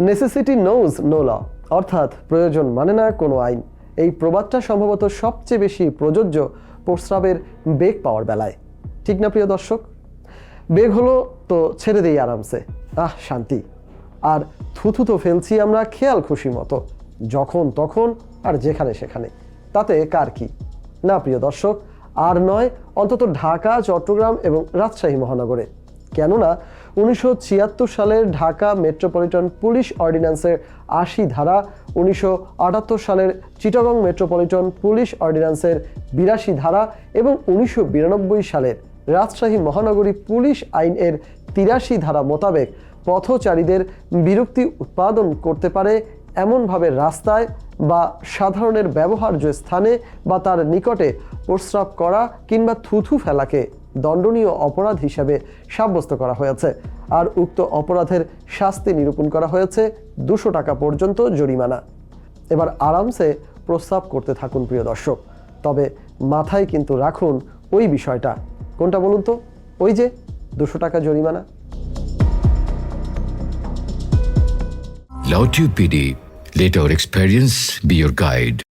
Necessity knows no law অর্থাৎ প্রয়োজন মানে না কোনো আইন। এই প্রবাদটা সম্ভবত সবচেয়ে বেশি প্রযোজ্য প্রস্রাবের বেগ পাওয়ার বেলায়। ঠিক না প্রিয় দর্শক? বেগ হলো তো ছেড়ে দেই আরামসে। আহ, শান্তি। আর থুথু তো ফেলছি আমরা খেয়াল খুশি মতো। যখন তখন আর যেখানে সেখানে। তাতে কার কি? না প্রিয় দর্শক, আর নয়, অন্তত ঢাকা, চট্টগ্রাম এবং রাজশাহী মহানগরে। কেননা উনিশশো ছিয়াত্তর সালের ঢাকা মেট্রোপলিটন পুলিশ অর্ডিন্যান্সের আশি ধারা, উনিশশো আটাত্তর সালের চিটাগং মেট্রোপলিটন পুলিশ অর্ডিন্যান্সের বিরাশি ধারা এবং উনিশশো বিরানব্বই সালের রাজশাহী মহানগরী পুলিশ আইনের তিরাশি ধারা মোতাবেক পথচারীদের বিরক্তি উৎপাদন করতে পারে এমনভাবে রাস্তায় বা সাধারণের ব্যবহার্য স্থানে বা তার নিকটে প্রস্রাব করা কিংবা থুথু ফেলাকে। দণ্ডনীয় অপরাধ হিসাবে সাব্যস্ত করা হয়েছে। আর উক্ত অপরাধের শাস্তি নিরূপণ করা হয়েছে দুশো টাকা পর্যন্ত জরিমানা। এবার আরামসে প্রস্তাব করতে থাকুন প্রিয় দর্শক। তবে মাথায় কিন্তু রাখুন ওই বিষয়টা। কোনটা বলুন তো? ওই যে দুশো টাকা জরিমানা। Lautube PD. Let our experience be your guide.